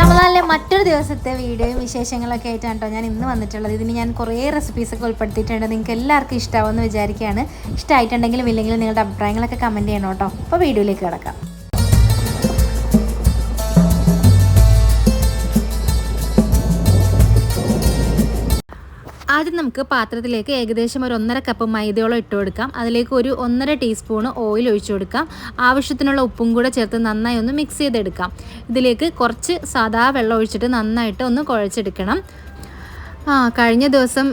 റമദാനിലെ മറ്റൊരു ദിവസത്തെ വീഡിയോയും വിശേഷങ്ങളൊക്കെ ആയിട്ടാണ് കേട്ടോ ഞാൻ ഇന്ന് വന്നിട്ടുള്ളത്. ഇതിന് ഞാൻ കുറേ റെസിപ്പീസൊക്കെ ഉൾപ്പെടുത്തിയിട്ടുണ്ട്. നിങ്ങൾക്ക് എല്ലാവർക്കും ഇഷ്ടമാവുമെന്ന് വിചാരിക്കുകയാണ്. ഇഷ്ടമായിട്ടുണ്ടെങ്കിലും ഇല്ലെങ്കിലും നിങ്ങളുടെ അഭിപ്രായങ്ങളൊക്കെ കമന്റ് ചെയ്യണം കേട്ടോ അപ്പോൾ വീഡിയോയിലേക്ക് കിടക്കാം. ആദ്യം നമുക്ക് പാത്രത്തിലേക്ക് ഏകദേശം ഒരു ഒന്നര കപ്പ് മൈദയോളം ഇട്ട് കൊടുക്കാം. അതിലേക്ക് ഒരു ഒന്നര ടീസ്പൂൺ ഓയിൽ ഒഴിച്ചു കൊടുക്കാം. ആവശ്യത്തിനുള്ള ഉപ്പും കൂടെ ചേർത്ത് നന്നായി ഒന്ന് മിക്സ് ചെയ്തെടുക്കാം. ഇതിലേക്ക് കുറച്ച് സാധാ വെള്ളം ഒഴിച്ചിട്ട് നന്നായിട്ട് ഒന്ന് കുഴച്ചെടുക്കണം. ആ കഴിഞ്ഞ ദിവസം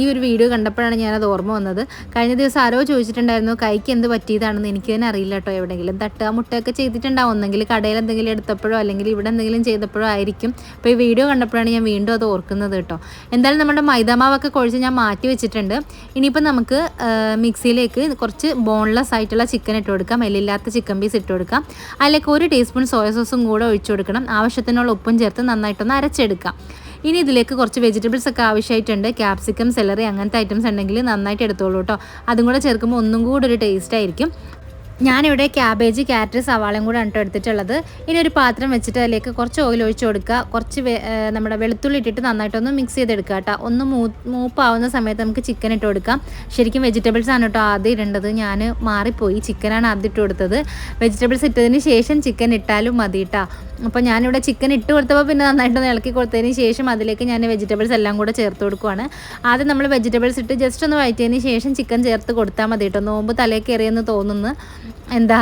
ഈ ഒരു വീഡിയോ കണ്ടപ്പോഴാണ് ഞാനത് ഓർമ്മ വന്നത്. കഴിഞ്ഞ ദിവസം ആരോ ചോദിച്ചിട്ടുണ്ടായിരുന്നു കൈക്ക് എന്ത് പറ്റിയതാണെന്ന് എനിക്ക് തന്നെ അറിയില്ല കേട്ടോ എവിടെയെങ്കിലും. തട്ടുക മുട്ടയൊക്കെ ചെയ്തിട്ടുണ്ടാവും. ഒന്നെങ്കിൽ കടയിൽ എന്തെങ്കിലും എടുത്തപ്പോഴോ അല്ലെങ്കിൽ ഇവിടെ എന്തെങ്കിലും ചെയ്തപ്പോഴോ ആയിരിക്കും. അപ്പോൾ ഈ വീഡിയോ കണ്ടപ്പോഴാണ് ഞാൻ വീണ്ടും അത് ഓർക്കുന്നത് കേട്ടോ. എന്തായാലും നമ്മുടെ മൈദാമാവൊക്കെ കുഴച്ച് ഞാൻ മാറ്റി വെച്ചിട്ടുണ്ട്. ഇനിയിപ്പോൾ നമുക്ക് മിക്സിയിലേക്ക് കുറച്ച് ബോൺലെസ് ആയിട്ടുള്ള ചിക്കൻ ഇട്ട് കൊടുക്കാം. എല്ലില്ലാത്ത ചിക്കൻ പീസ് ഇട്ട് കൊടുക്കാം. അതിലേക്ക് ഒരു ടീസ്പൂൺ സോയ സോസും കൂടെ ഒഴിച്ചു കൊടുക്കണം. ആവശ്യത്തിനുള്ള ഉപ്പും ചേർത്ത് നന്നായിട്ടൊന്ന് അരച്ചെടുക്കാം. ഇനി ഇതിലേക്ക് കുറച്ച് വെജിറ്റബിൾസ് ഒക്കെ ആവശ്യമായിട്ടുണ്ട്. ക്യാപ്സിക്കം സെലറി അങ്ങനത്തെ ഐറ്റംസ് ഉണ്ടെങ്കിൽ നന്നായിട്ട് എടുത്തോളൂ കേട്ടോ അതും കൂടെ ചേർക്കുമ്പോൾ ഒന്നും കൂടെ ഒരു ടേസ്റ്റ് ആയിരിക്കും. ഞാനിവിടെ ക്യാബേജ് ക്യാരറ്റ് സവാളയും കൂടെ ആണ് ട്ടോ എടുത്തിട്ടുള്ളത്. ഇനി ഒരു പാത്രം വെച്ചിട്ട് അതിലേക്ക് കുറച്ച് ഓയിൽ ഒഴിച്ചു കൊടുക്കുക. കുറച്ച് നമ്മുടെ വെളുത്തുള്ളി ഇട്ടിട്ട് നന്നായിട്ടൊന്ന് മിക്സ് ചെയ്തെടുക്കുക കേട്ടോ. ഒന്ന് മൂ മൂപ്പാവുന്ന സമയത്ത് നമുക്ക് ചിക്കൻ ഇട്ട് കൊടുക്കാം. ശരിക്കും വെജിറ്റബിൾസ് ആണ് കേട്ടോ ആദ്യം ഇടേണ്ടത്. ഞാൻ മാറിപ്പോയി. ചിക്കനാണ് ആദ്യം ഇട്ട് കൊടുത്തത്. വെജിറ്റബിൾസ് ഇട്ടതിന് ശേഷം ചിക്കൻ ഇട്ടാലും മതി കേട്ടോ അപ്പോൾ ഞാനിവിടെ ചിക്കൻ ഇട്ട് കൊടുത്തപ്പോൾ പിന്നെ നന്നായിട്ടൊന്ന് ഇളക്കി കൊടുത്തതിന് ശേഷം അതിലേക്ക് ഞാൻ വെജിറ്റബിൾസ് എല്ലാം കൂടെ ചേർത്ത് കൊടുക്കുവാണ്. ആദ്യം നമ്മൾ വെജിറ്റബിൾസ് ഇട്ട് ജസ്റ്റ് ഒന്ന് വഴറ്റിയതിന് ശേഷം ചിക്കൻ ചേർത്ത് കൊടുത്താൽ മതി കേട്ടോ നോമ്പ് തലേ കയറിയെന്ന് തോന്നുന്നു. എന്താ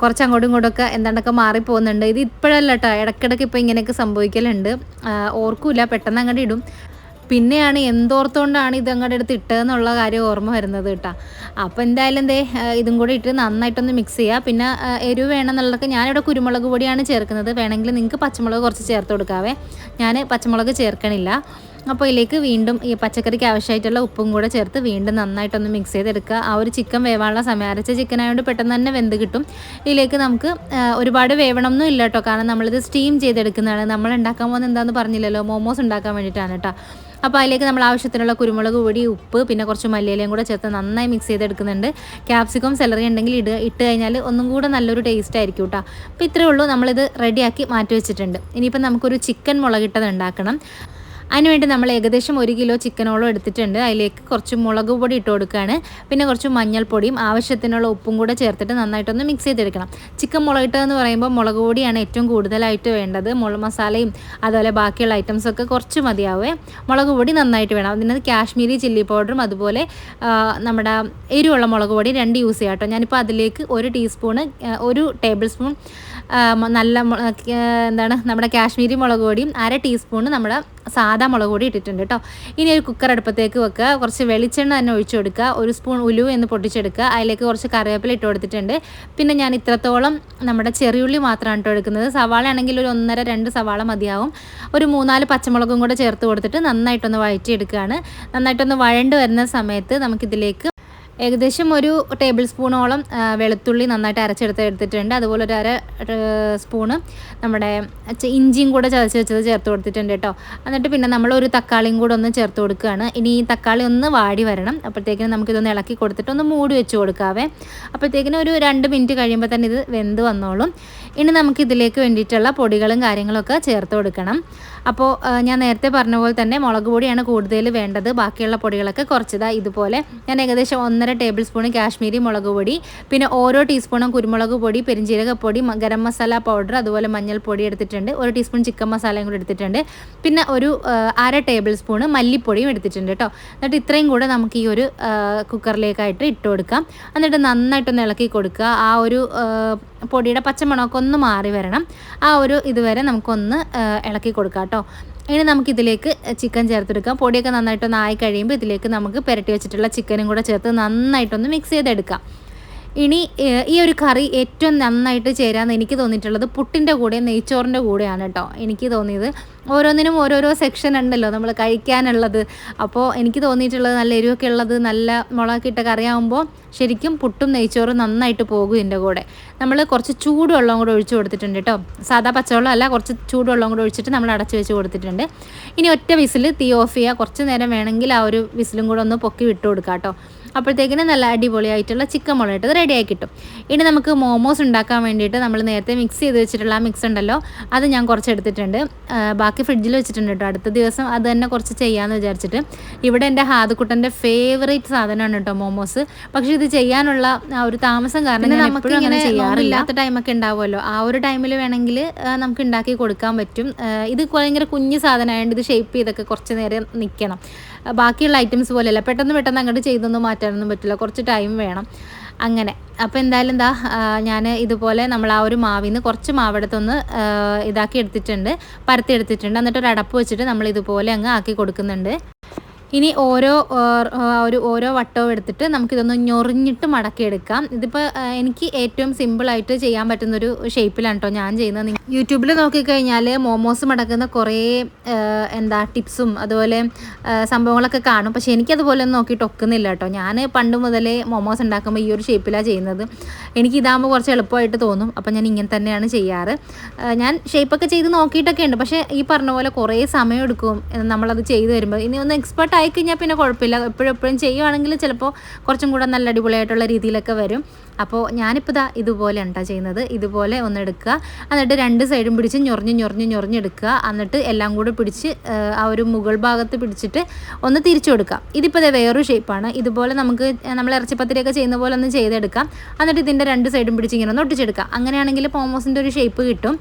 കുറച്ച് അങ്ങോട്ടും ഇങ്ങോട്ടൊക്കെ എന്താണ്ടൊക്കെ മാറിപ്പോകുന്നുണ്ട്. ഇത് ഇപ്പോഴല്ല കേട്ടോ ഇടയ്ക്കിടയ്ക്ക് ഇപ്പോൾ ഇങ്ങനെയൊക്കെ സംഭവിക്കലുണ്ട്. ഓർക്കൂല പെട്ടെന്ന് അങ്ങോട്ട് ഇടും. പിന്നെയാണ് എന്തോർത്തുകൊണ്ടാണ് ഇത് അങ്ങോട്ട് എടുത്ത് ഇട്ടതെന്നുള്ള കാര്യം ഓർമ്മ വരുന്നത് കേട്ടോ അപ്പോൾ എന്തായാലും എന്തേ ഇതും കൂടി ഇട്ട് നന്നായിട്ടൊന്ന് മിക്സ് ചെയ്യുക പിന്നെ എരിവ് വേണമെന്നുള്ളതൊക്കെ ഞാനിവിടെ കുരുമുളക് പൊടിയാണ് ചേർക്കുന്നത്. വേണമെങ്കിൽ നിങ്ങൾക്ക് പച്ചമുളക് കുറച്ച് ചേർത്ത് കൊടുക്കാവേ. ഞാൻ പച്ചമുളക് ചേർക്കണില്ല. അപ്പോൾ ഇതിലേക്ക് വീണ്ടും ഈ പച്ചക്കറിക്ക് ആവശ്യമായിട്ടുള്ള ഉപ്പും കൂടെ ചേർത്ത് വീണ്ടും നന്നായിട്ടൊന്ന് മിക്സ് ചെയ്തെടുക്കുക. ആ ഒരു ചിക്കൻ വേവാനുള്ള സമയം അരച്ച ചിക്കൻ ആയതുകൊണ്ട് പെട്ടെന്ന് തന്നെ വെന്ത് കിട്ടും. ഇതിലേക്ക് നമുക്ക് ഒരുപാട് വേവണമൊന്നും ഇല്ല കേട്ടോ. കാരണം നമ്മളിത് സ്റ്റീം ചെയ്തെടുക്കുന്നതാണ്. നമ്മൾ ഉണ്ടാക്കാൻ പോകുന്നത് എന്താണെന്ന് പറഞ്ഞില്ലല്ലോ. മോമോസ് ഉണ്ടാക്കാൻ വേണ്ടിയിട്ടാണ് കേട്ടോ. അപ്പോൾ അതിലേക്ക് നമ്മൾ ആവശ്യത്തിനുള്ള കുരുമുളക് പൊടി ഉപ്പ് പിന്നെ കുറച്ച് മല്ലിയിലയും കൂടെ ചേർത്ത് നന്നായി മിക്സ് ചെയ്തെടുക്കുന്നുണ്ട്. ക്യാപ്സിക്കം സെലറി ഉണ്ടെങ്കിൽ ഇടുക ഇട്ട് കഴിഞ്ഞാൽ ഒന്നും കൂടെ നല്ലൊരു ടേസ്റ്റ് ആയിരിക്കും കേട്ടോ. അപ്പോൾ ഇത്രയേ ഉള്ളൂ. നമ്മളിത് റെഡിയാക്കി മാറ്റി വെച്ചിട്ടുണ്ട്. ഇനിയിപ്പോൾ നമുക്കൊരു ചിക്കൻ മുളകിട്ടത് ഉണ്ടാക്കണം. അതിനുവേണ്ടി നമ്മൾ ഏകദേശം ഒരു കിലോ ചിക്കനോളം എടുത്തിട്ടുണ്ട്. അതിലേക്ക് കുറച്ച് മുളക് പൊടി ഇട്ട് കൊടുക്കുകയാണ്. പിന്നെ കുറച്ച് മഞ്ഞൾപ്പൊടിയും ആവശ്യത്തിനുള്ള ഉപ്പും കൂടെ ചേർത്തിട്ട് നന്നായിട്ടൊന്ന് മിക്സ് ചെയ്തെടുക്കണം. ചിക്കൻ മുളകിട്ടതെന്ന് പറയുമ്പോൾ മുളക് പൊടിയാണ് ഏറ്റവും കൂടുതലായിട്ട് വേണ്ടത്. മുളക് മസാലയും അതുപോലെ ബാക്കിയുള്ള ഐറ്റംസൊക്കെ കുറച്ച് മതിയാവേ. മുളക് പൊടി നന്നായിട്ട് വേണം. അതിനകത്ത് കാശ്മീരി ചില്ലി പൗഡറും അതുപോലെ നമ്മുടെ എരിവുള്ള മുളക് പൊടി രണ്ട് യൂസ് ചെയ്യാം കേട്ടോ. ഞാനിപ്പോൾ അതിലേക്ക് ഒരു ടീസ്പൂണ് ഒരു ടേബിൾ സ്പൂൺ നല്ല എന്താണ് നമ്മുടെ കാശ്മീരി മുളക് പൊടിയും അര ടീസ്പൂണ് നമ്മുടെ സാധാ മുളക് പൊടി ഇട്ടിട്ടുണ്ട് കേട്ടോ ഇനി ഒരു കുക്കർ അടുപ്പത്തേക്ക് വെക്കുക. കുറച്ച് വെളിച്ചെണ്ണ തന്നെ ഒഴിച്ചു കൊടുക്കുക. ഒരു സ്പൂൺ ഉലുവ എന്ന് പൊട്ടിച്ചെടുക്കുക. അതിലേക്ക് കുറച്ച് കറിവേപ്പില ഇട്ട് കൊടുത്തിട്ടുണ്ട്. പിന്നെ ഞാൻ ഇത്രത്തോളം നമ്മുടെ ചെറിയുള്ളി മാത്രമാണ് ഇട്ട് എടുക്കുന്നത്. സവാള ആണെങ്കിൽ ഒരു ഒന്നര രണ്ട് സവാള മതിയാവും. ഒരു മൂന്നാൽ പച്ചമുളകും കൂടെ ചേർത്ത് കൊടുത്തിട്ട് നന്നായിട്ടൊന്ന് വഴറ്റിയെടുക്കുകയാണ്. നന്നായിട്ടൊന്ന് വഴണ്ട് വരുന്ന സമയത്ത് നമുക്കിതിലേക്ക് ഏകദേശം ഒരു ടേബിൾ സ്പൂണോളം വെളുത്തുള്ളി നന്നായിട്ട് അരച്ചെടുത്ത് എടുത്തിട്ടുണ്ട് അതുപോലെ ഒരു അര സ്പൂണ് നമ്മുടെ ഇഞ്ചിയും കൂടെ ചതച്ച് വെച്ചത് ചേർത്ത് കൊടുത്തിട്ടുണ്ട് കേട്ടോ എന്നിട്ട് പിന്നെ നമ്മൾ ഒരു തക്കാളിയും കൂടെ ഒന്ന് ചേർത്ത് കൊടുക്കുകയാണ് ഇനി ഈ തക്കാളി ഒന്ന് വാടി വരണം. അപ്പോഴത്തേക്കിനും നമുക്കിതൊന്ന് ഇളക്കി കൊടുത്തിട്ട് ഒന്ന് മൂടി വെച്ച് കൊടുക്കാവേ. അപ്പോഴത്തേക്കിനും ഒരു രണ്ട് മിനിറ്റ് കഴിയുമ്പോൾ തന്നെ ഇത് വെന്ത് വന്നോളും. ഇനി നമുക്ക് ഇതിലേക്ക് വേണ്ടിയിട്ടുള്ള പൊടികളും കാര്യങ്ങളൊക്കെ ചേർത്ത് കൊടുക്കണം. അപ്പോൾ ഞാൻ നേരത്തെ പറഞ്ഞ പോലെ തന്നെ മുളക് പൊടിയാണ് കൂടുതൽ വേണ്ടത്. ബാക്കിയുള്ള പൊടികളൊക്കെ കുറച്ചതാ ഇതുപോലെ. ഞാൻ ഏകദേശം ഒന്നര ടേബിൾ സ്പൂൺ കാശ്മീരി മുളക് പൊടി പിന്നെ ഓരോ ടീസ്പൂണും കുരുമുളക് പൊടി പെരിഞ്ജീരകപ്പൊടി ഗരം മസാല പൗഡർ അതുപോലെ മഞ്ഞൾപ്പൊടി എടുത്തിട്ടുണ്ട്. ഒരു ടീസ്പൂൺ ചിക്കൻ മസാലയും കൂടി എടുത്തിട്ടുണ്ട്. പിന്നെ ഒരു അര ടേബിൾ സ്പൂണ് മല്ലിപ്പൊടിയും എടുത്തിട്ടുണ്ട് കേട്ടോ. എന്നിട്ട് ഇത്രയും കൂടെ നമുക്ക് ഈ ഒരു കുക്കറിലേക്കായിട്ട് ഇട്ട് കൊടുക്കാം. എന്നിട്ട് നന്നായിട്ടൊന്ന് ഇളക്കി കൊടുക്കുക. ആ ഒരു പൊടിയുടെ പച്ചമണമൊക്കെ ഒന്ന് മാറി വരണം. ആ ഒരു ഇതുവരെ നമുക്കൊന്ന് ഇളക്കി കൊടുക്കാം കേട്ടോ ഇനി നമുക്കിതിലേക്ക് ചിക്കൻ ചേർത്തെടുക്കാം. പൊടിയൊക്കെ നന്നായിട്ടൊന്ന് ആയി കഴിയുമ്പോൾ ഇതിലേക്ക് നമുക്ക് പുരട്ടി വെച്ചിട്ടുള്ള ചിക്കനും കൂടെ ചേർത്ത് നന്നായിട്ടൊന്ന് മിക്സ് ചെയ്തെടുക്കാം. ഇനി ഈ ഒരു കറി ഏറ്റവും നന്നായിട്ട് ചേരാന്ന് എനിക്ക് തോന്നിയിട്ടുള്ളത് പുട്ടിന്റെ കൂടെ നെയ്ച്ചോറിന്റെ കൂടെയാണ് കേട്ടോ എനിക്ക് തോന്നിയത്. ഓരോന്നിനും ഓരോരോ സെക്ഷൻ ഉണ്ടല്ലോ നമ്മൾ കഴിക്കാനുള്ളത്. അപ്പോൾ എനിക്ക് തോന്നിയിട്ടുള്ളത് നല്ല എരിവൊക്കെ ഉള്ളത് നല്ല മുളകിട്ട കറിയാകുമ്പോൾ ശരിക്കും പുട്ടും നെയ്ച്ചോറും നന്നായിട്ട് പോകും ഇതിന്റെ കൂടെ. നമ്മൾ കുറച്ച് ചൂടുവെള്ളം കൂടെ ഒഴിച്ചു കൊടുത്തിട്ടുണ്ട് കേട്ടോ സാധാ പച്ചവെള്ളം അല്ല കുറച്ച് ചൂടുവെള്ളം കൂടെ ഒഴിച്ചിട്ട് നമ്മൾ അടച്ചു വെച്ച് കൊടുത്തിട്ടുണ്ട്. ഇനി ഒറ്റ വിസിൽ തീ ഓഫ് ചെയ്യുക കുറച്ച് നേരം വേണമെങ്കിൽ ആ ഒരു വിസിലും കൂടെ ഒന്ന് പൊക്കി വിട്ട് കൊടുക്കാം കേട്ടോ അപ്പോഴത്തേക്കിന് നല്ല അടിപൊളിയായിട്ടുള്ള ചിക്കൻ മുളകിട്ടത് റെഡിയായി കിട്ടും. ഇനി നമുക്ക് മോമോസ് ഉണ്ടാക്കാൻ വേണ്ടിയിട്ട് നമ്മൾ നേരത്തെ മിക്സ് ചെയ്ത് വെച്ചിട്ടുള്ള ആ മിക്സ് ഉണ്ടല്ലോ അത് ഞാൻ കുറച്ച് എടുത്തിട്ടുണ്ട് ബാക്കി ഫ്രിഡ്ജിൽ വെച്ചിട്ടുണ്ട് കേട്ടോ. അടുത്ത ദിവസം അത് തന്നെ കുറച്ച് ചെയ്യാമെന്ന് വിചാരിച്ചിട്ട്. ഇവിടെ എന്റെ ഹാദക്കുട്ടന്റെ ഫേവറേറ്റ് സാധനമാണ് കേട്ടോ മോമോസ് പക്ഷേ ഇത് ചെയ്യാനുള്ള ആ ഒരു താമസം കാരണം നമുക്ക് ഇങ്ങനെ അങ്ങനെ ചെയ്യാറില്ല. ടൈമൊക്കെ ഉണ്ടാവുമല്ലോ. ആ ഒരു ടൈമിൽ വേണമെങ്കിൽ നമുക്ക് ഉണ്ടാക്കി കൊടുക്കാൻ പറ്റും. ഇത് ഭയങ്കര കുഞ്ഞു സാധനമായതുകൊണ്ട് ഇത് ഷേപ്പ് ചെയ്തൊക്കെ കുറച്ച് നേരം നിൽക്കണം ബാക്കിയുള്ള ഐറ്റംസ് പോലെയല്ല. പെട്ടെന്ന് പെട്ടെന്ന് അങ്ങോട്ട് ചെയ്തൊന്നും മാറ്റാനൊന്നും പറ്റില്ല. കുറച്ച് ടൈം വേണം. അങ്ങനെ. അപ്പോൾ എന്തായാലും എന്താ ഞാൻ ഇതുപോലെ നമ്മൾ ആ ഒരു മാവിൽ നിന്ന് കുറച്ച് മാവെടുത്തൊന്ന് ഇതാക്കി എടുത്തിട്ടുണ്ട്. പരത്തി എടുത്തിട്ടുണ്ട്. എന്നിട്ട് ഒരു അടപ്പ് വെച്ചിട്ട് നമ്മൾ ഇതുപോലെ അങ്ങ് ആക്കി കൊടുക്കുന്നുണ്ട്. ഇനി ഓരോ ഒരു ഓരോ വട്ടവും എടുത്തിട്ട് നമുക്കിതൊന്ന് ഞൊറിഞ്ഞിട്ട് മടക്കിയെടുക്കാം. ഇതിപ്പോൾ എനിക്ക് ഏറ്റവും സിമ്പിളായിട്ട് ചെയ്യാൻ പറ്റുന്നൊരു ഷേപ്പിലാണ് കേട്ടോ ഞാൻ ചെയ്യുന്നത്. യൂട്യൂബിൽ നോക്കിക്കഴിഞ്ഞാൽ മോമോസ് മടക്കുന്ന കുറേ എന്താ ടിപ്സും അതുപോലെ സംഭവങ്ങളൊക്കെ കാണും. പക്ഷേ എനിക്കതുപോലെ ഒന്നും നോക്കിയിട്ട് ഒക്കുന്നില്ല കേട്ടോ ഞാൻ പണ്ട് മുതലേ മോമോസ് ഉണ്ടാക്കുമ്പോൾ ഈ ഒരു ഷേപ്പിലാണ് ചെയ്യുന്നത്. എനിക്ക് ഇതാകുമ്പോൾ കുറച്ച് എളുപ്പമായിട്ട് തോന്നും. അപ്പോൾ ഞാൻ ഇങ്ങനെ തന്നെയാണ് ചെയ്യാറ്. ഞാൻ ഷേപ്പൊക്കെ ചെയ്ത് നോക്കിയിട്ടൊക്കെ ഉണ്ട് പക്ഷേ ഈ പറഞ്ഞ പോലെ കുറേ സമയം എടുക്കും നമ്മളത് ചെയ്ത് വരുമ്പോൾ ഇനി ഒന്ന് എക്സ്പേർട്ട് ആയി കഴിഞ്ഞാൽ പിന്നെ കുഴപ്പമില്ല. എപ്പോഴും എപ്പോഴും ചെയ്യുവാണെങ്കിൽ ചിലപ്പോൾ കുറച്ചും കൂടെ നല്ല അടിപൊളിയായിട്ടുള്ള രീതിയിലൊക്കെ വരും. അപ്പോൾ ഞാനിപ്പോൾ ഇതാ ഇതുപോലെ ഉണ്ടാ ചെയ്യുന്നത്. ഇതുപോലെ ഒന്ന് എടുക്കുക. എന്നിട്ട് രണ്ട് സൈഡും പിടിച്ച് ഞൊറിഞ്ഞ് ഞൊറിഞ്ഞ് ഞൊറിഞ്ഞെടുക്കുക എന്നിട്ട് എല്ലാം കൂടെ പിടിച്ച് ആ, ഒരു മുകൾ ഭാഗത്ത് പിടിച്ചിട്ട് ഒന്ന് തിരിച്ചു കൊടുക്കുക. ഇതിപ്പോൾ വേറൊരു ഷേപ്പാണ്. ഇതുപോലെ നമുക്ക് നമ്മൾ ഇറച്ചിപ്പത്തിരിയൊക്കെ ചെയ്യുന്ന പോലെ ഒന്ന് ചെയ്തെടുക്കാം. എന്നിട്ട് ഇതിന്റെ രണ്ട് സൈഡും പിടിച്ച് ഇങ്ങനെ ഒന്ന് ഒട്ടിച്ചെടുക്കാം അങ്ങനെയാണെങ്കിൽ പോമോസിന്റെ ഒരു ഷേപ്പ് കിട്ടും.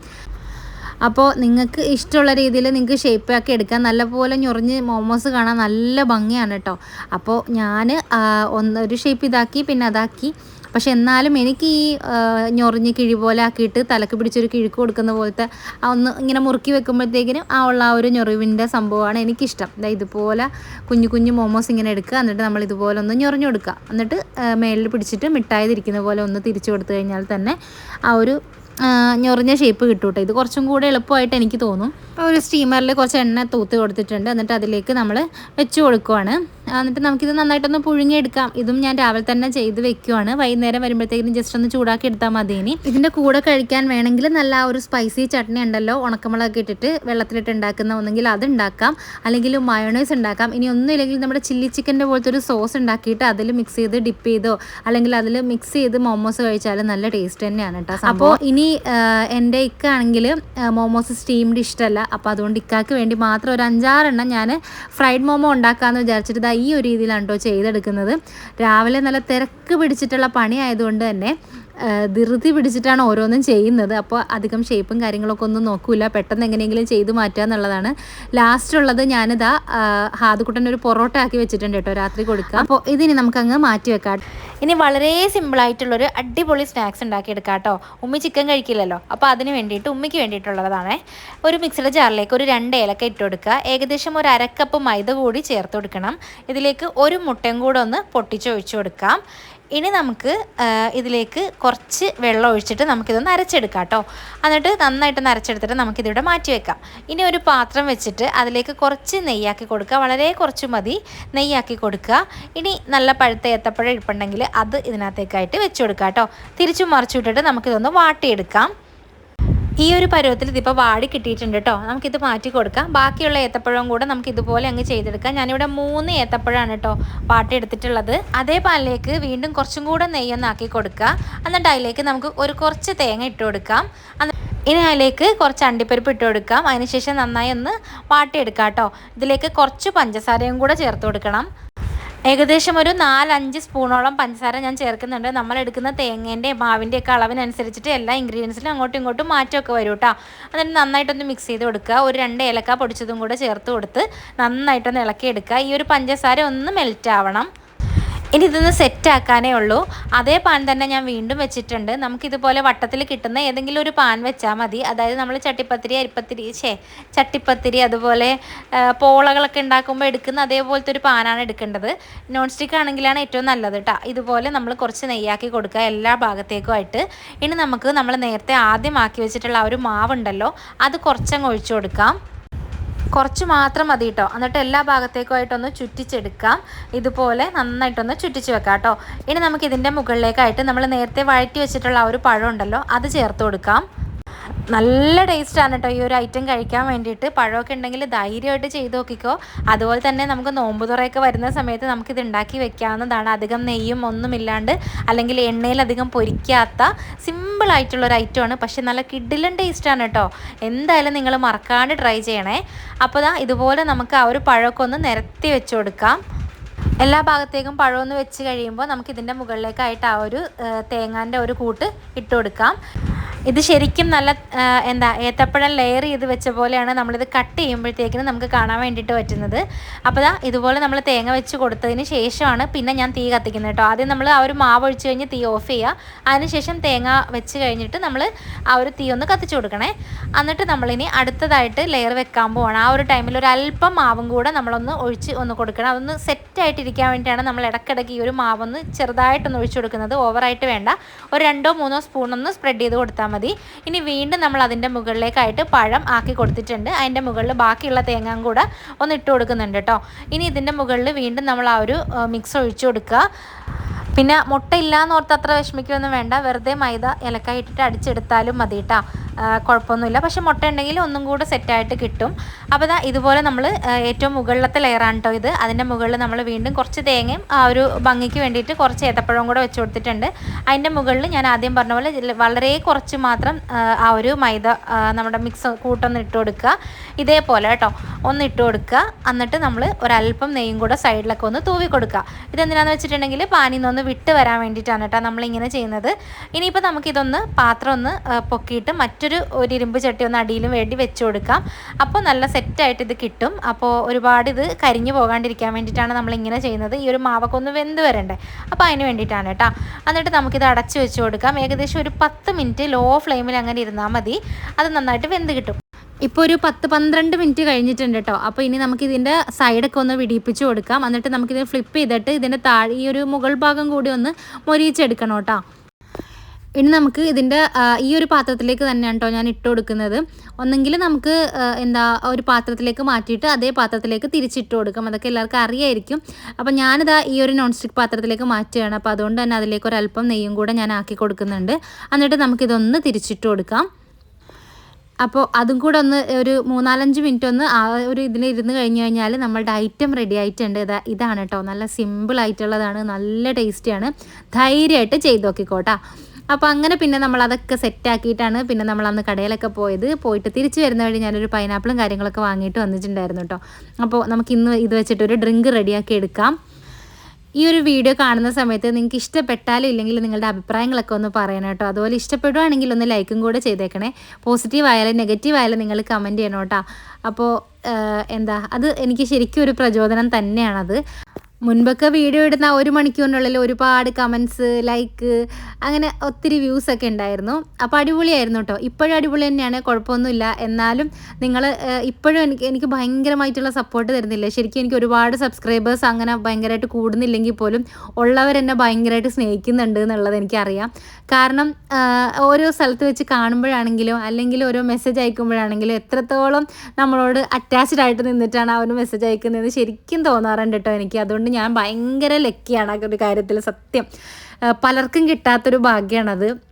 അപ്പോൾ നിങ്ങൾക്ക് ഇഷ്ടമുള്ള രീതിയിൽ നിങ്ങൾക്ക് ഷേപ്പ് ആക്കി എടുക്കാം. നല്ലപോലെ ഞൊറിഞ്ഞ് മോമോസ് കാണാൻ നല്ല ഭംഗിയാണ് കേട്ടോ അപ്പോൾ ഞാൻ ഒന്ന് ഒരു ഷേപ്പ് ഇതാക്കി പിന്നെ അതാക്കി. പക്ഷെ എന്നാലും എനിക്ക് ഈ ഞൊറിഞ്ഞ് കിഴി പോലെ ആക്കിയിട്ട് തലക്ക് പിടിച്ചൊരു കിഴുക്ക് കൊടുക്കുന്ന പോലത്തെ ഒന്ന് ഇങ്ങനെ മുറുക്കി വെക്കുമ്പോഴത്തേക്കിനും ആ ഉള്ള ആ ഒരു ഞൊറിവിന്റെ സംഭവമാണ് എനിക്കിഷ്ടം. ഇതുപോലെ കുഞ്ഞു കുഞ്ഞു മോമോസ് ഇങ്ങനെ എടുക്കുക. എന്നിട്ട് നമ്മൾ ഇതുപോലെ ഒന്ന് ഞൊറിഞ്ഞു കൊടുക്കുക. എന്നിട്ട് മേളിൽ പിടിച്ചിട്ട് മിഠായി തിരിക്കുന്ന പോലെ ഒന്ന് തിരിച്ചു കൊടുത്തു കഴിഞ്ഞാൽ തന്നെ ആ ഒരു ഞൊറിഞ്ഞ ഷേപ്പ് കിട്ടും കേട്ടോ ഇത് കുറച്ചും കൂടെ എളുപ്പമായിട്ട് എനിക്ക് തോന്നും. ഒരു സ്റ്റീമറിൽ കുറച്ച് എണ്ണ തൂത്ത് കൊടുത്തിട്ടുണ്ട്. എന്നിട്ട് അതിലേക്ക് നമ്മൾ വെച്ച് കൊടുക്കുവാണ്. എന്നിട്ട് നമുക്കിത് നന്നായിട്ടൊന്ന് പുഴുങ്ങിയെടുക്കാം. ഇതും ഞാൻ രാവിലെ തന്നെ ചെയ്ത് വെക്കുവാണ്. വൈകുന്നേരം വരുമ്പോഴത്തേക്കും ജസ്റ്റ് ഒന്ന് ചൂടാക്കി എടുത്താൽ മതി ഇനി. ഇതിന്റെ കൂടെ കഴിക്കാൻ വേണമെങ്കിൽ നല്ല ഒരു സ്പൈസി ചട്നി ഉണ്ടല്ലോ ഉണക്കമുളകൊക്കെ ഇട്ടിട്ട് വെള്ളത്തിലിട്ട് ഉണ്ടാക്കുന്ന ഒന്നെങ്കിൽ അത് ഉണ്ടാക്കാം അല്ലെങ്കിൽ മയോണൈസ് ഉണ്ടാക്കാം. ഇനി ഒന്നുമില്ലെങ്കിൽ നമ്മുടെ ചില്ലി ചിക്കന്റെ പോലത്തെ ഒരു സോസ് ഉണ്ടാക്കിയിട്ട് അതിൽ മിക്സ് ചെയ്ത് ഡിപ്പ് ചെയ്തോ അല്ലെങ്കിൽ അതിൽ മിക്സ് ചെയ്ത് മോമോസ് കഴിച്ചാൽ നല്ല ടേസ്റ്റ് തന്നെയാണ് കേട്ടോ അപ്പോൾ ഇനി എന്റെ ഇക്ക ആണെങ്കിൽ മോമോസ് സ്റ്റീംഡ് ഇഷ്ടമല്ല അപ്പോൾ അതുകൊണ്ട് ഇക്കാക്ക് വേണ്ടി മാത്രം ഒരു അഞ്ചാറെണ്ണം ഞാൻ ഫ്രൈഡ് മോമോ ഉണ്ടാക്കാമെന്ന് വിചാരിച്ചിട്ട് ഇതാ ഒരു രീതിയിലാണ് കേട്ടോ ചെയ്തെടുക്കുന്നത്. രാവിലെ നല്ല തിരക്ക് പിടിച്ചിട്ടുള്ള പണി ആയതുകൊണ്ട് തന്നെ ധൃതി പിടിച്ചിട്ടാണ് ഓരോന്നും ചെയ്യുന്നത്. അപ്പോൾ അധികം ഷേപ്പും കാര്യങ്ങളൊക്കെ ഒന്നും നോക്കൂല. പെട്ടെന്ന് എങ്ങനെയെങ്കിലും ചെയ്ത് മാറ്റുക എന്നുള്ളതാണ്. ലാസ്റ്റ് ഉള്ളത് ഞാനിതാ ഹാദുക്കുട്ടൻ ഒരു പൊറോട്ട ആക്കി വെച്ചിട്ടുണ്ട് കേട്ടോ രാത്രി കൊടുക്കുക. അപ്പോൾ ഇതിനി നമുക്കങ്ങ് മാറ്റി വെക്കാം. ഇനി വളരെ സിമ്പിളായിട്ടുള്ളൊരു അടിപൊളി സ്നാക്സ് ഉണ്ടാക്കിയെടുക്കാം കേട്ടോ. ഉമ്മി ചിക്കൻ കഴിക്കില്ലല്ലോ. അപ്പോൾ അതിന് വേണ്ടിയിട്ട് ഉമ്മിക്ക് വേണ്ടിയിട്ടുള്ളതാണ്. ഒരു മിക്സഡ് ജാറിലേക്ക് ഒരു രണ്ട് ഏലക്ക ഇട്ട് കൊടുക്കുക. ഏകദേശം ഒരു അരക്കപ്പ് മൈദ കൂടി ചേർത്ത് കൊടുക്കണം. ഇതിലേക്ക് ഒരു മുട്ടയും കൂടെ ഒന്ന് പൊട്ടിച്ചൊഴിച്ചു കൊടുക്കാം. ഇനി നമുക്ക് ഇതിലേക്ക് കുറച്ച് വെള്ളം ഒഴിച്ചിട്ട് നമുക്കിതൊന്ന് അരച്ചെടുക്കാം കേട്ടോ. എന്നിട്ട് നന്നായിട്ടൊന്ന് അരച്ചെടുത്തിട്ട് നമുക്കിതിവിടെ മാറ്റി വെക്കാം. ഇനി ഒരു പാത്രം വെച്ചിട്ട് അതിലേക്ക് കുറച്ച് നെയ്യാക്കി കൊടുക്കുക. വളരെ കുറച്ച് മതി. നെയ്യാക്കി കൊടുക്കുക. ഇനി നല്ല പഴുത്ത ഏത്തപ്പഴം ഇരിപ്പുണ്ടെങ്കിൽ അത് ഇതിനകത്തേക്കായിട്ട് വെച്ച് കൊടുക്കുക കേട്ടോ. തിരിച്ചും മറിച്ചു വിട്ടിട്ട് നമുക്കിതൊന്ന് വാട്ടിയെടുക്കാം. ഈ ഒരു പരുവത്തിൽ ഇതിപ്പോൾ വാടി കിട്ടിയിട്ടുണ്ട് കേട്ടോ നമുക്കിത് മാറ്റി കൊടുക്കാം. ബാക്കിയുള്ള ഏത്തപ്പഴവും കൂടെ നമുക്ക് ഇതുപോലെ അങ്ങ് ചെയ്തെടുക്കാം. ഞാനിവിടെ മൂന്ന് ഏത്തപ്പഴമാണ് കേട്ടോ വാട്ടി എടുത്തിട്ടുള്ളത്. അതേ പാലിലേക്ക് വീണ്ടും കുറച്ചും കൂടെ നെയ്യൊന്ന് ആക്കി കൊടുക്കുക. എന്നിട്ട് അതിലേക്ക് നമുക്ക് ഒരു കുറച്ച് തേങ്ങ ഇട്ട് കൊടുക്കാം. ഇനി അതിലേക്ക് കുറച്ച് അണ്ടിപ്പരിപ്പ് ഇട്ട് കൊടുക്കാം. അതിനുശേഷം നന്നായി ഒന്ന് വാട്ടിയെടുക്കാം കേട്ടോ ഇതിലേക്ക് കുറച്ച് പഞ്ചസാരയും കൂടെ ചേർത്ത് കൊടുക്കണം. ഏകദേശം ഒരു നാലഞ്ച് സ്പൂണോളം പഞ്ചസാര ഞാൻ ചേർക്കുന്നുണ്ട്. നമ്മൾ എടുക്കുന്ന തേങ്ങേന്റെ മാവിന്റെ ഒക്കെ അളവിനനുസരിച്ചിട്ട് എല്ലാ ഇൻഗ്രീഡിയൻസിലും അങ്ങോട്ടും ഇങ്ങോട്ടും മാറ്റമൊക്കെ വരും കേട്ടോ എന്നിട്ട് നന്നായിട്ടൊന്ന് മിക്സ് ചെയ്ത് കൊടുക്കുക. ഒരു രണ്ട് ഏലക്ക പൊടിച്ചതും കൂടെ ചേർത്ത് കൊടുത്ത് നന്നായിട്ടൊന്ന് ഇളക്കി എടുക്കുക ഈ ഒരു പഞ്ചസാര ഒന്ന് മെൽറ്റ് ആവണം. ഇനി ഇതൊന്ന് സെറ്റ് ആക്കാനേ ഉള്ളൂ. അതേ പാൻ തന്നെ ഞാൻ വീണ്ടും വെച്ചിട്ടുണ്ട്. നമുക്കിതുപോലെ വട്ടത്തിൽ കിട്ടുന്ന ഏതെങ്കിലും ഒരു പാൻ വെച്ചാൽ മതി. അതായത് നമ്മൾ ചട്ടിപ്പത്തിരി അരിപ്പത്തിരി ഛേ ചട്ടിപ്പത്തിരി അതുപോലെ പോളകളൊക്കെ ഉണ്ടാക്കുമ്പോൾ എടുക്കുന്ന അതേപോലത്തെ ഒരു പാനാണ് എടുക്കേണ്ടത്. നോൺ സ്റ്റിക്ക് ആണെങ്കിലാണ് ഏറ്റവും നല്ലത് കേട്ടോ ഇതുപോലെ നമ്മൾ കുറച്ച് നെയ്യാക്കി കൊടുക്കുക എല്ലാ ഭാഗത്തേക്കും ആയിട്ട്. ഇനി നമുക്ക് നമ്മൾ നേരത്തെ ആദ്യമാക്കി വെച്ചിട്ടുള്ള ആ ഒരു മാവുണ്ടല്ലോ അത് കുറച്ചങ്ങ് ഒഴിച്ചു കൊടുക്കാം. കുറച്ച് മാത്രം മതി കേട്ടോ എന്നിട്ട് എല്ലാ ഭാഗത്തേക്കുമായിട്ടൊന്ന് ചുറ്റിച്ചെടുക്കാം. ഇതുപോലെ നന്നായിട്ടൊന്ന് ചുറ്റിച്ച് വെക്കാം കേട്ടോ ഇനി നമുക്ക് ഇതിന്റെ മുകളിലേക്കായിട്ട് നമ്മൾ നേരത്തെ വഴറ്റി വെച്ചിട്ടുള്ള ആ ഒരു പഴം ഉണ്ടല്ലോ അത് ചേർത്ത് കൊടുക്കാം. നല്ല ടേസ്റ്റാണ് കേട്ടോ ഈ ഒരു ഐറ്റം കഴിക്കാൻ വേണ്ടിയിട്ട്. പഴമൊക്കെ ഉണ്ടെങ്കിൽ ധൈര്യമായിട്ട് ചെയ്ത് നോക്കിക്കോ. അതുപോലെ തന്നെ നമുക്ക് നോമ്പ് തുറയൊക്കെ വരുന്ന സമയത്ത് നമുക്കിത് ഉണ്ടാക്കി വെക്കാവുന്നതാണ്. അധികം നെയ്യും ഒന്നുമില്ലാണ്ട് അല്ലെങ്കിൽ എണ്ണയിലധികം പൊരിക്കാത്ത സിമ്പിളായിട്ടുള്ള ഒരു ഐറ്റമാണ് പക്ഷെ നല്ല കിഡിലും ടേസ്റ്റാണ് കേട്ടോ എന്തായാലും നിങ്ങൾ മറക്കാണ്ട് ട്രൈ ചെയ്യണേ. അപ്പോൾ ഇതുപോലെ നമുക്ക് ആ ഒരു പഴമൊക്കെ ഒന്ന് നിരത്തി വെച്ച് കൊടുക്കാം. എല്ലാ ഭാഗത്തേക്കും പഴമൊന്ന് വെച്ച് കഴിയുമ്പോൾ നമുക്ക് ഇതിന്റെ മുകളിലേക്കായിട്ട് ആ ഒരു തേങ്ങാന്റെ ഒരു കൂട്ട് ഇട്ട് കൊടുക്കാം. ഇത് ശരിക്കും നല്ല എന്താ ഏത്തപ്പഴം ലെയർ ചെയ്ത് വെച്ച പോലെയാണ് നമ്മളിത് കട്ട് ചെയ്യുമ്പോഴത്തേക്കിനും നമുക്ക് കാണാൻ വേണ്ടിയിട്ട് പറ്റുന്നത്. അപ്പോൾ ദാ ഇതുപോലെ നമ്മൾ തേങ്ങ വെച്ച് കൊടുത്തതിന് ശേഷമാണ് പിന്നെ ഞാൻ തീ കത്തിക്കുന്നത് കേട്ടോ. ആദ്യം നമ്മൾ ആ ഒരു മാവ് ഒഴിച്ച് കഴിഞ്ഞ് തീ ഓഫ് ചെയ്യുക. അതിനുശേഷം തേങ്ങ വെച്ച് കഴിഞ്ഞിട്ട് നമ്മൾ ആ ഒരു തീ ഒന്ന് കത്തിച്ച് കൊടുക്കണേ. എന്നിട്ട് നമ്മളിനി അടുത്തതായിട്ട് ലെയർ വെക്കാൻ പോവാണ്. ആ ഒരു ടൈമിൽ ഒരു അല്പം മാവും കൂടെ നമ്മളൊന്ന് ഒഴിച്ച് ഒന്ന് കൊടുക്കണം. അതൊന്ന് സെറ്റായിട്ടിരിക്കാൻ വേണ്ടിയിട്ടാണ് നമ്മൾ ഇടയ്ക്കിടയ്ക്ക് ഈ ഒരു മാവൊന്ന് ചെറുതായിട്ടൊന്ന് ഒഴിച്ചു കൊടുക്കുന്നത്. ഓവറായിട്ട് വേണ്ട. ഒരു രണ്ടോ മൂന്നോ സ്പൂൺ ഒന്ന് സ്പ്രെഡ് ചെയ്ത് കൊടുത്താൽ മതി. ഇനി വീണ്ടും നമ്മൾ അതിന്റെ മുകളിലേക്കായിട്ട് പഴം ആക്കി കൊടുത്തിട്ടുണ്ട്. അതിന്റെ മുകളിൽ ബാക്കിയുള്ള തേങ്ങാൻ കൂടെ ഒന്ന് ഇട്ട് കൊടുക്കുന്നുണ്ട് കേട്ടോ ഇനി ഇതിന്റെ മുകളിൽ വീണ്ടും നമ്മൾ ആ ഒരു മിക്സ് ഒഴിച്ചു കൊടുക്കുക. പിന്നെ മുട്ട ഇല്ലാന്ന് ഓർത്ത് അത്ര വിഷമിക്കുമൊന്നും വേണ്ട. വെറുതെ മൈദ ഇലക്കായി ഇട്ടിട്ട് അടിച്ചെടുത്താലും മതി കേട്ടോ കുഴപ്പമൊന്നുമില്ല. പക്ഷേ മുട്ട ഉണ്ടെങ്കിൽ ഒന്നും കൂടെ സെറ്റായിട്ട് കിട്ടും. അപ്പോൾ ഇതാ ഇതുപോലെ നമ്മൾ ഏറ്റവും മുകളിലത്തെ ലെയറാണ് കേട്ടോ ഇത്. അതിന്റെ മുകളിൽ നമ്മൾ വീണ്ടും കുറച്ച് തേങ്ങയും ആ ഒരു ഭംഗിക്ക് വേണ്ടിയിട്ട് കുറച്ച് ഏത്തപ്പഴവും കൂടെ വെച്ച് കൊടുത്തിട്ടുണ്ട്. അതിന്റെ മുകളിൽ ഞാൻ ആദ്യം പറഞ്ഞ പോലെ വളരെ കുറച്ച് മാത്രം ആ, ഒരു മൈദ നമ്മുടെ മിക്സ് കൂട്ടൊന്ന് ഇട്ട് കൊടുക്കുക. ഇതേപോലെ കേട്ടോ ഒന്ന് ഇട്ട് കൊടുക്കുക. എന്നിട്ട് നമ്മൾ ഒരല്പം നെയ്യും കൂടെ സൈഡിലൊക്കെ ഒന്ന് തൂവി കൊടുക്കുക. ഇതെന്തിനാന്ന് വെച്ചിട്ടുണ്ടെങ്കിൽ പാനിൽ നിന്നൊന്ന് വിട്ട് വരാൻ വേണ്ടിയിട്ടാണ് കേട്ടോ നമ്മളിങ്ങനെ ചെയ്യുന്നത്. ഇനിയിപ്പോൾ നമുക്കിതൊന്ന് പാത്രം ഒന്ന് പൊക്കിയിട്ട് മറ്റൊരു ഒരു ഇരുമ്പ് ചട്ടി ഒന്ന് അടിയിലും വേണ്ടി വെച്ച് കൊടുക്കാം. അപ്പോൾ നല്ല സെറ്റായിട്ട് ഇത് കിട്ടും. അപ്പോൾ ഒരുപാട് ഇത് കരിഞ്ഞു പോകാണ്ടിരിക്കാൻ വേണ്ടിയിട്ടാണ് നമ്മളിങ്ങനെ ചെയ്യുന്നത്. ഈ ഒരു മാവൊക്കെ ഒന്ന് വെന്ത് വരണ്ടേ. അപ്പോൾ അതിന് വേണ്ടിയിട്ടാണ് കേട്ടോ. എന്നിട്ട് നമുക്കിത് അടച്ച് വെച്ച് കൊടുക്കാം. ഏകദേശം ഒരു പത്ത് മിനിറ്റ് ലോ ഫ്ലെയിമിൽ അങ്ങനെ ഇരുന്നാൽ മതി. അത് നന്നായിട്ട് വെന്ത് കിട്ടും. ഇപ്പോൾ ഒരു പത്ത് പന്ത്രണ്ട് മിനിറ്റ് കഴിഞ്ഞിട്ടുണ്ട് കേട്ടോ. അപ്പോൾ ഇനി നമുക്ക് ഇതിന്റെ സൈഡൊക്കെ ഒന്ന് വിടിയിപ്പിച്ച് കൊടുക്കാം. എന്നിട്ട് നമുക്കിത് ഫ്ലിപ്പ് ചെയ്തിട്ട് ഇതിന്റെ താഴെ ഈ ഒരു മുകൾ ഭാഗം കൂടി ഒന്ന് മൊരിയിച്ചെടുക്കണം കേട്ടോ. ഇനി നമുക്ക് ഇതിന്റെ ഈ ഒരു പാത്രത്തിലേക്ക് തന്നെയാണ് കേട്ടോ ഞാൻ ഇട്ട് കൊടുക്കുന്നത്. ഒന്നെങ്കിൽ നമുക്ക് എന്താ ഒരു പാത്രത്തിലേക്ക് മാറ്റിയിട്ട് അതേ പാത്രത്തിലേക്ക് തിരിച്ചിട്ട് കൊടുക്കാം. അതൊക്കെ എല്ലാവർക്കും അറിയായിരിക്കും. അപ്പോൾ ഞാനിതാ ഈ ഒരു നോൺ സ്റ്റിക്ക് പാത്രത്തിലേക്ക് മാറ്റുകയാണ്. അപ്പോൾ അതുകൊണ്ട് തന്നെ അതിലേക്ക് ഒരു അല്പം നെയ്യും കൂടെ ഞാൻ ആക്കി കൊടുക്കുന്നുണ്ട്. എന്നിട്ട് നമുക്കിതൊന്ന് തിരിച്ചിട്ട് കൊടുക്കാം. അപ്പോൾ അതും കൂടെ ഒന്ന് ഒരു മൂന്നാലഞ്ച് മിനിറ്റ് ഒന്ന് ആ ഒരു ഇതിൽ ഇരുന്ന് കഴിഞ്ഞ് കഴിഞ്ഞാൽ നമ്മളുടെ ഐറ്റം റെഡി ആയിട്ടുണ്ട്. ഇതാ ഇതാണ് കേട്ടോ നല്ല സിമ്പിൾ ആയിട്ടുള്ളതാണ്. നല്ല ടേസ്റ്റിയാണ് ധൈര്യമായിട്ട് ചെയ്ത് നോക്കിക്കോട്ടാ. അപ്പോൾ അങ്ങനെ പിന്നെ നമ്മൾ അതൊക്കെ സെറ്റാക്കിയിട്ടാണ് പിന്നെ നമ്മൾ അന്ന് കടയിലൊക്കെ പോയത്. പോയിട്ട് തിരിച്ചു വരുന്ന വഴി ഞാനൊരു പൈനാപ്പിളും കാര്യങ്ങളൊക്കെ വാങ്ങിയിട്ട് വന്നിട്ടുണ്ടായിരുന്നു കേട്ടോ അപ്പോൾ നമുക്ക് ഇന്ന് ഇത് വെച്ചിട്ട് ഒരു ഡ്രിങ്ക് റെഡിയാക്കി എടുക്കാം. ഈ ഒരു വീഡിയോ കാണുന്ന സമയത്ത് നിങ്ങൾക്ക് ഇഷ്ടപ്പെട്ടാലും ഇല്ലെങ്കിൽ നിങ്ങളുടെ അഭിപ്രായങ്ങളൊക്കെ ഒന്ന് പറയണം കേട്ടോ അതുപോലെ ഇഷ്ടപ്പെടുവാണെങ്കിൽ ഒന്ന് ലൈക്കും കൂടെ ചെയ്തേക്കണേ. പോസിറ്റീവ് ആയാലും നെഗറ്റീവ് ആയാലും നിങ്ങൾ കമന്റ് ചെയ്യണം അപ്പോൾ എന്താ അത് എനിക്ക് ശരിക്കും ഒരു പ്രചോദനം തന്നെയാണത്. മുൻപൊക്കെ വീഡിയോ ഇടുന്ന ഒരു മണിക്കൂറിനുള്ളിൽ ഒരുപാട് കമൻസ് ലൈക്ക് അങ്ങനെ ഒത്തിരി വ്യൂസ് ഒക്കെ ഉണ്ടായിരുന്നു. അപ്പോൾ അടിപൊളിയായിരുന്നു കേട്ടോ. ഇപ്പോഴും അടിപൊളി തന്നെയാണ്. കുഴപ്പമൊന്നുമില്ല. എന്നാലും നിങ്ങൾ ഇപ്പോഴും എനിക്ക് എനിക്ക് ഭയങ്കരമായിട്ടുള്ള സപ്പോർട്ട് തരുന്നില്ല. ശരിക്കും എനിക്ക് ഒരുപാട് സബ്സ്ക്രൈബേഴ്സ് അങ്ങനെ ഭയങ്കരമായിട്ട് കൂടുന്നില്ലെങ്കിൽ പോലും ഉള്ളവരെന്നെ ഭയങ്കരമായിട്ട് സ്നേഹിക്കുന്നുണ്ട് എന്നുള്ളത് എനിക്കറിയാം. കാരണം ഓരോ സ്ഥലത്ത് വെച്ച് കാണുമ്പോഴാണെങ്കിലും അല്ലെങ്കിൽ ഓരോ മെസ്സേജ് അയക്കുമ്പോഴാണെങ്കിലും എത്രത്തോളം നമ്മളോട് അറ്റാച്ച്ഡ് ആയിട്ട് നിന്നിട്ടാണ് ആ ഒരു മെസ്സേജ് അയക്കുന്നതെന്ന് ശരിക്കും തോന്നാറുണ്ട് കേട്ടോ എനിക്ക്. അതുകൊണ്ട് ഞാൻ ഭയങ്കര ലക്കിയാണ് ആ ഒരു കാര്യത്തിൽ സത്യം. പലർക്കും കിട്ടാത്തൊരു ഭാഗ്യമാണത്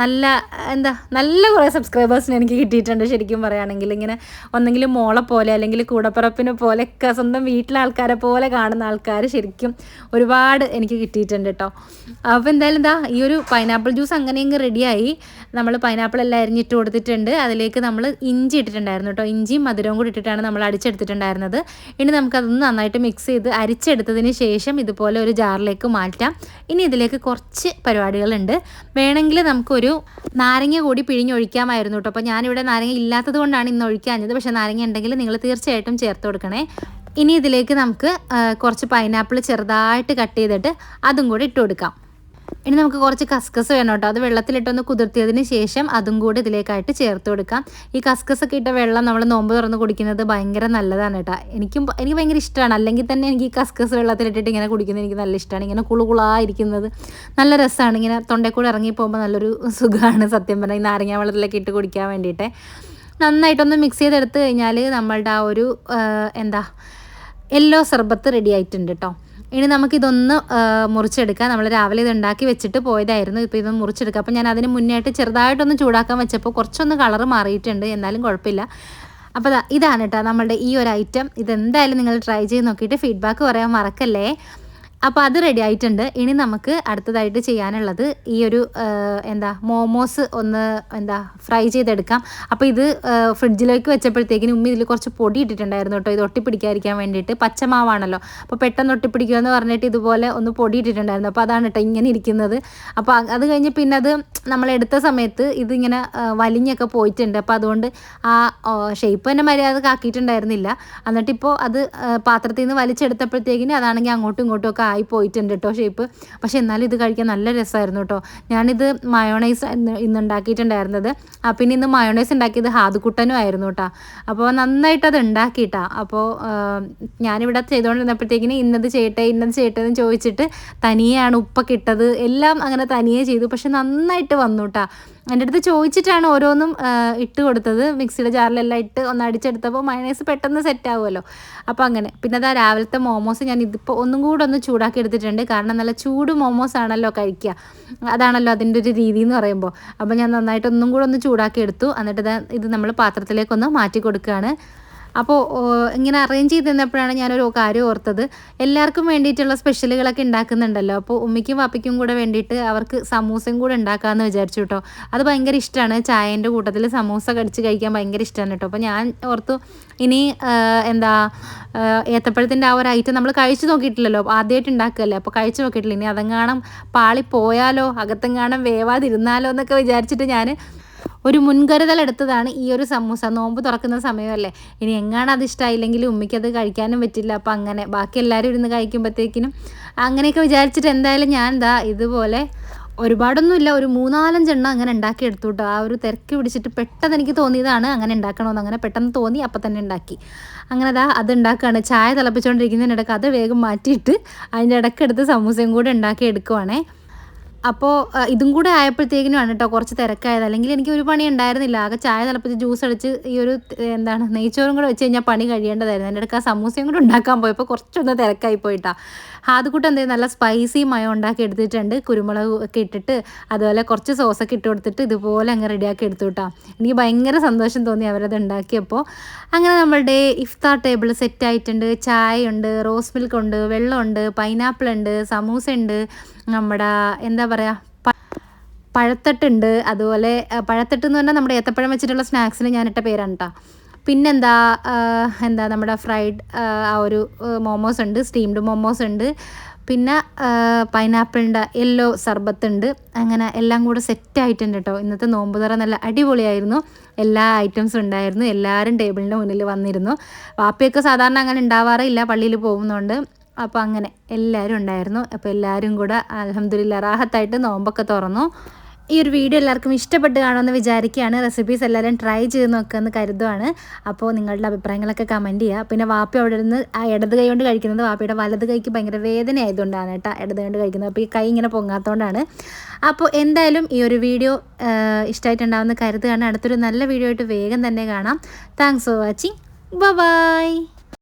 നല്ല എന്താ നല്ല കുറേ സബ്സ്ക്രൈബേഴ്സിന് എനിക്ക് കിട്ടിയിട്ടുണ്ട് ശരിക്കും പറയുകയാണെങ്കിൽ. ഇങ്ങനെ ഒന്നെങ്കിലും മോളെ പോലെ അല്ലെങ്കിൽ കൂടപ്പിറപ്പിനെ പോലെയൊക്കെ സ്വന്തം വീട്ടിലെ ആൾക്കാരെ പോലെ കാണുന്ന ആൾക്കാർ ശരിക്കും ഒരുപാട് എനിക്ക് കിട്ടിയിട്ടുണ്ട് കേട്ടോ അപ്പോൾ എന്തായാലും എന്താ ഈ ഒരു പൈനാപ്പിൾ ജ്യൂസ് അങ്ങനെയെങ്കിൽ റെഡിയായി നമ്മൾ പൈനാപ്പിൾ എല്ലാം അരിഞ്ഞിട്ട് കൊടുത്തിട്ടുണ്ട്. അതിലേക്ക് നമ്മൾ ഇഞ്ചി ഇട്ടിട്ടുണ്ടായിരുന്നു കേട്ടോ ഇഞ്ചിയും മധുരവും കൂടി ഇട്ടിട്ടാണ് നമ്മൾ അടിച്ചെടുത്തിട്ടുണ്ടായിരുന്നത്. ഇനി നമുക്കതൊന്ന് നന്നായിട്ട് മിക്സ് ചെയ്ത് അരിച്ചെടുത്തതിന് ശേഷം ഇതുപോലെ ഒരു ജാറിലേക്ക് മാറ്റാം. ഇനി ഇതിലേക്ക് കുറച്ച് പരിപാടികളുണ്ട്. വേണമെങ്കിൽ നമുക്കൊരു നാരങ്ങ കൂടി പിഴിഞ്ഞൊഴിക്കാമായിരുന്നു കേട്ടോ. അപ്പോൾ ഞാനിവിടെ നാരങ്ങ ഇല്ലാത്തത് കൊണ്ടാണ് ഇന്ന് ഒഴിക്കാഞ്ഞത്. പക്ഷേ നാരങ്ങ ഉണ്ടെങ്കിൽ നിങ്ങൾ തീർച്ചയായിട്ടും ചേർത്ത് കൊടുക്കണേ. ഇനി ഇതിലേക്ക് നമുക്ക് കുറച്ച് പൈനാപ്പിൾ ചെറുതായിട്ട് കട്ട് ചെയ്തിട്ട് അതും കൂടി ഇട്ട് കൊടുക്കാം. ഇനി നമുക്ക് കുറച്ച് കസ്കസ് വേണം കേട്ടോ. അത് വെള്ളത്തിലിട്ടൊന്ന് കുതിർത്തിയതിന് ശേഷം അതും കൂടി ഇതിലേക്കായിട്ട് ചേർത്ത് കൊടുക്കാം. ഈ കസ്കസ് ഒക്കെ ഇട്ട വെള്ളം നമ്മൾ നോമ്പ് തുറന്ന് കുടിക്കുന്നത് ഭയങ്കര നല്ലതാണ് കേട്ടോ. എനിക്കും എനിക്ക് ഭയങ്കര ഇഷ്ടമാണ്. അല്ലെങ്കിൽ തന്നെ എനിക്ക് ഈ കസ്കസ് വെള്ളത്തിലിട്ടിട്ട് ഇങ്ങനെ കുടിക്കുന്നത് എനിക്ക് നല്ല ഇഷ്ടമാണ്. ഇങ്ങനെ കുളുകുളായിരിക്കുന്നത് നല്ല രസമാണ് ഇങ്ങനെ തൊണ്ടയിൽ ഇറങ്ങി പോകുമ്പോൾ നല്ലൊരു സുഖമാണ് സത്യം പറഞ്ഞാൽ ഈ നാരങ്ങ വെള്ളത്തിലൊക്കെ ഇട്ട് കുടിക്കാൻ വേണ്ടിയിട്ട്. നന്നായിട്ടൊന്ന് മിക്സ് ചെയ്തെടുത്ത് കഴിഞ്ഞാൽ നമ്മളുടെ ആ ഒരു എന്താ യെല്ലോ സർബത്ത് റെഡി ആയിട്ടുണ്ട് കേട്ടോ. ഇനി നമുക്കിതൊന്ന് മുറിച്ചെടുക്കാം. നമ്മൾ രാവിലെ ഇത് ഉണ്ടാക്കി വെച്ചിട്ട് പോയതായിരുന്നു. ഇപ്പോൾ ഇതൊന്ന് മുറിച്ചെടുക്കാം. അപ്പോൾ ഞാൻ അതിന് മുന്നേയായിട്ട് ചെറുതായിട്ടൊന്ന് ചൂടാക്കാൻ വെച്ചപ്പോൾ കുറച്ചൊന്ന് കളർ മാറിയിട്ടുണ്ട്. എന്നാലും കുഴപ്പമില്ല. അപ്പോൾ ഇതാണ് കേട്ടോ നമ്മളുടെ ഈ ഒരു ഐറ്റം ഇതെന്തായാലും നിങ്ങൾ ട്രൈ ചെയ്ത് നോക്കിയിട്ട് ഫീഡ്ബാക്ക് പറയാൻ മറക്കല്ലേ. അപ്പോൾ അത് റെഡി ആയിട്ടുണ്ട്. ഇനി നമുക്ക് അടുത്തതായിട്ട് ചെയ്യാനുള്ളത് ഈ ഒരു എന്താ മോമോസ് ഒന്ന് എന്താ ഫ്രൈ ചെയ്തെടുക്കാം. അപ്പോൾ ഇത് ഫ്രിഡ്ജിലേക്ക് വെച്ചപ്പോഴത്തേക്കിനും ഉമ്മി ഇതിൽ കുറച്ച് പൊടി ഇട്ടിട്ടുണ്ടായിരുന്നു കേട്ടോ. ഇത് ഒട്ടിപ്പിടിക്കാതിരിക്കാൻ വേണ്ടിയിട്ട്. പച്ചമാവാണല്ലോ. അപ്പോൾ പെട്ടെന്ന് ഒട്ടിപ്പിടിക്കുക എന്ന് പറഞ്ഞിട്ട് ഇതുപോലെ ഒന്ന് പൊടി ഇട്ടിട്ടുണ്ടായിരുന്നു. അപ്പോൾ അതാണ് കേട്ടോ ഇങ്ങനെ ഇരിക്കുന്നത്. അപ്പോൾ അത് കഴിഞ്ഞ് പിന്നെ അത് നമ്മൾ എടുത്ത സമയത്ത് ഇതിങ്ങനെ വലിഞ്ഞൊക്കെ പോയിട്ടുണ്ട്. അപ്പോൾ അതുകൊണ്ട് ആ ഷേപ്പ് തന്നെ മര്യാദ ആക്കിയിട്ടുണ്ടായിരുന്നില്ല. എന്നിട്ടിപ്പോൾ അത് പാത്രത്തിൽ നിന്ന് വലിച്ചെടുത്തപ്പോഴത്തേക്കിന് അതാണെങ്കിൽ അങ്ങോട്ടും ഇങ്ങോട്ടും ഒക്കെ ആയി പോയിട്ടുണ്ട് കേട്ടോ ഷേപ്പ് പക്ഷെ എന്നാലും ഇത് കഴിക്കാൻ നല്ല രസമായിരുന്നു കേട്ടോ ഞാനിത് മയോണൈസ് ഇന്ന് ഉണ്ടാക്കിയിട്ടുണ്ടായിരുന്നത് പിന്നെ ഇന്ന് മയോണൈസ് ഉണ്ടാക്കിയത് ഹാദുക്കുട്ടനും ആയിരുന്നു കേട്ടോ അപ്പോൾ നന്നായിട്ട് അത് ഉണ്ടാക്കിയിട്ടാ. അപ്പോൾ ഞാനിവിടെ ചെയ്തുകൊണ്ടിരുന്നപ്പോഴത്തേക്കിന് ഇന്നത് ചെയ്യട്ടെ ഇന്നത് ചെയ്യട്ടെ എന്ന് ചോദിച്ചിട്ട് തനിയെയാണ് ഉപ്പൊക്കെ ഇട്ടത്. എല്ലാം അങ്ങനെ തനിയെ ചെയ്തു. പക്ഷെ നന്നായിട്ട് വന്നു കേട്ടോ എന്റെ അടുത്ത് ചോദിച്ചിട്ടാണ് ഓരോന്നും ഇട്ട് കൊടുത്തത്. മിക്സിയുടെ ജാറിലെല്ലാം ഇട്ട് ഒന്ന് അടിച്ചെടുത്തപ്പോൾ മയണൈസ് പെട്ടെന്ന് സെറ്റ് ആവുമല്ലോ. അപ്പോൾ അങ്ങനെ. പിന്നെ അതാ രാവിലത്തെ മോമോസ് ഞാൻ ഇതിപ്പോൾ ഒന്നും കൂടെ ഒന്ന് ചൂടാക്കി എടുത്തിട്ടുണ്ട്. കാരണം നല്ല ചൂട് മോമോസ് ആണല്ലോ കഴിക്കുക അതാണല്ലോ അതിന്റെ ഒരു രീതി എന്ന് പറയുമ്പോൾ അപ്പോൾ ഞാൻ നന്നായിട്ട് ഒന്നും കൂടെ ഒന്ന് ചൂടാക്കി എടുത്തു. എന്നിട്ട് ഇത് നമ്മൾ പാത്രത്തിലേക്കൊന്ന് മാറ്റി കൊടുക്കുകയാണ് അപ്പോൾ ഇങ്ങനെ അറേഞ്ച് ചെയ്ത് തന്നപ്പോഴാണ് ഞാനൊരു കാര്യം ഓർത്തത്. എല്ലാവർക്കും വേണ്ടിയിട്ടുള്ള സ്പെഷ്യലുകളൊക്കെ ഉണ്ടാക്കുന്നുണ്ടല്ലോ. അപ്പോൾ ഉമ്മയ്ക്കും വാപ്പയ്ക്കും കൂടെ വേണ്ടിയിട്ട് അവർക്ക് സമൂസയും കൂടെ ഉണ്ടാക്കാമെന്ന് വിചാരിച്ചു കേട്ടോ. അത് ഭയങ്കര ഇഷ്ടമാണ് ചായന്റെ കൂട്ടത്തിൽ സമൂസ കടിച്ച് കഴിക്കാൻ ഭയങ്കര ഇഷ്ടമാണ് കേട്ടോ. അപ്പോൾ ഞാൻ ഓർത്തു ഇനി എന്താ ഏത്തപ്പഴത്തിന്റെ ആ ഒരു ഐറ്റം നമ്മൾ കഴിച്ചു നോക്കിയിട്ടില്ലല്ലോ. ആദ്യമായിട്ട് ഉണ്ടാക്കുകയല്ലേ അപ്പോൾ കഴിച്ചു നോക്കിയിട്ടില്ല. ഇനി അതെങ്ങാണം പാളി പോയാലോ അകത്തെങ്ങാണം വേവാതിരുന്നാലോ എന്നൊക്കെ വിചാരിച്ചിട്ട് ഞാൻ ഒരു മുൻകരുതൽ എടുത്തതാണ് ഈ ഒരു സമൂസ. നോമ്പ് തുറക്കുന്ന സമയമല്ലേ. ഇനി എങ്ങാണ് അത് ഇഷ്ടമായില്ലെങ്കിൽ ഉമ്മയ്ക്ക് അത് കഴിക്കാനും പറ്റില്ല. അപ്പം അങ്ങനെ ബാക്കി എല്ലാവരും ഇരുന്ന് കഴിക്കുമ്പോഴത്തേക്കിനും അങ്ങനെയൊക്കെ വിചാരിച്ചിട്ട് എന്തായാലും ഞാൻ എന്താ ഇതുപോലെ ഒരുപാടൊന്നുമില്ല. ഒരു മൂന്നാലഞ്ചെണ്ണം അങ്ങനെ ഉണ്ടാക്കി എടുത്തു കേട്ടോ ആ ഒരു തിരക്ക് പിടിച്ചിട്ട് പെട്ടെന്ന് എനിക്ക് തോന്നിയതാണ് അങ്ങനെ ഉണ്ടാക്കണമെന്ന് അങ്ങനെ പെട്ടെന്ന് തോന്നി അപ്പം തന്നെ ഉണ്ടാക്കി. അങ്ങനെ അതാ അത് ഉണ്ടാക്കുകയാണ് ചായ തിളപ്പിച്ചുകൊണ്ടിരിക്കുന്നതിനിടയ്ക്ക് അത് വേഗം മാറ്റിയിട്ട് അതിന്റെ ഇടയ്ക്കെടുത്ത് സമൂസയും കൂടെ ഉണ്ടാക്കി എടുക്കുവാണേ. അപ്പോൾ ഇതും കൂടെ ആയപ്പോഴത്തേക്കിനുമാണ് കേട്ടോ കുറച്ച് തിരക്കായത്. അല്ലെങ്കിൽ എനിക്ക് ഒരു പണി ഉണ്ടായിരുന്നില്ല. ആകെ ചായ തിളപ്പിച്ച് ജ്യൂസ് അടിച്ച് ഈ ഒരു എന്താണ് നെയ്ച്ചോറും കൂടെ വെച്ച് കഴിഞ്ഞാൽ പണി കഴിയേണ്ടതായിരുന്നു. എന്റെ അടുക്ക സമൂസയും കൂടെ ഉണ്ടാക്കാൻ പോയപ്പോൾ കുറച്ചൊന്ന് തിരക്കായി പോയിട്ടാ. ഹാദുകൂട്ട് എന്തെങ്കിലും നല്ല സ്പൈസി മയം ഉണ്ടാക്കി എടുത്തിട്ടുണ്ട്. കുരുമുളക് ഒക്കെ ഇട്ടിട്ട് അതുപോലെ കുറച്ച് സോസൊക്കെ ഇട്ട് കൊടുത്തിട്ട് ഇതുപോലെ അങ്ങ് റെഡിയാക്കി എടുത്തു കേട്ടോ എനിക്ക് ഭയങ്കര സന്തോഷം തോന്നി അവരത് ഉണ്ടാക്കിയപ്പോൾ. അങ്ങനെ നമ്മളുടെ ഇഫ്താർ ടേബിൾ സെറ്റ് ആയിട്ടുണ്ട്. ചായ ഉണ്ട് റോസ് മിൽക്ക് ഉണ്ട് വെള്ളമുണ്ട് പൈനാപ്പിൾ ഉണ്ട് സമൂസ ഉണ്ട്. നമ്മുടെ എന്താ പറയുക പഴത്തട്ടുണ്ട്. അതുപോലെ പഴത്തട്ട് എന്ന് പറഞ്ഞാൽ നമ്മുടെ ഏത്തപ്പഴം വെച്ചിട്ടുള്ള സ്നാക്സിന് ഞാനിട്ട പേരാണ് കേട്ടോ പിന്നെന്താ എന്താ നമ്മുടെ ഫ്രൈഡ് ആ ഒരു മോമോസ് ഉണ്ട് സ്റ്റീംഡ് മോമോസ് ഉണ്ട്. പിന്നെ പൈനാപ്പിളിന്റെ യെല്ലോ സർബത്ത് ഉണ്ട്. അങ്ങനെ എല്ലാം കൂടെ സെറ്റ് ആയിട്ടുണ്ട് കേട്ടോ ഇന്നത്തെ നോമ്പ് തുറ നല്ല അടിപൊളിയായിരുന്നു. എല്ലാ ഐറ്റംസും ഉണ്ടായിരുന്നു. എല്ലാവരും ടേബിളിന്റെ മുന്നിൽ വന്നിരുന്നു. വാപ്പയൊക്കെ സാധാരണ അങ്ങനെ ഉണ്ടാവാറില്ല പള്ളിയിൽ പോകുന്നതുകൊണ്ട് അപ്പോൾ അങ്ങനെ എല്ലാവരും ഉണ്ടായിരുന്നു. അപ്പോൾ എല്ലാവരും കൂടെ അലഹമ്മദില്ല റാഹത്തായിട്ട് നോമ്പൊക്കെ തുറന്നു. ഈ ഒരു വീഡിയോ എല്ലാവർക്കും ഇഷ്ടപ്പെട്ട് കാണുമെന്ന് വിചാരിക്കുകയാണ്. റെസിപ്പീസ് എല്ലാവരും ട്രൈ ചെയ്ത് നോക്കുമെന്ന് കരുതുവാണ്. അപ്പോൾ നിങ്ങളുടെ അഭിപ്രായങ്ങളൊക്കെ കമന്റ് ചെയ്യുക. പിന്നെ വാപ്പി അവിടെ നിന്ന് ആ ഇടത് കൈ കൊണ്ട് കഴിക്കുന്നത് വാപ്പിയുടെ വലത് കൈക്ക് ഭയങ്കര വേദന ആയതുകൊണ്ടാണ് കേട്ടോ ഇടത് കൊണ്ട് കഴിക്കുന്നത്. അപ്പോൾ ഈ കൈ ഇങ്ങനെ പൊങ്ങാത്തതുകൊണ്ടാണ്. അപ്പോൾ എന്തായാലും ഈ ഒരു വീഡിയോ ഇഷ്ടമായിട്ടുണ്ടാവുമെന്ന് കരുതുകയാണ്. അടുത്തൊരു നല്ല വീഡിയോ ആയിട്ട് വേഗം തന്നെ കാണാം. Thanks for watching bye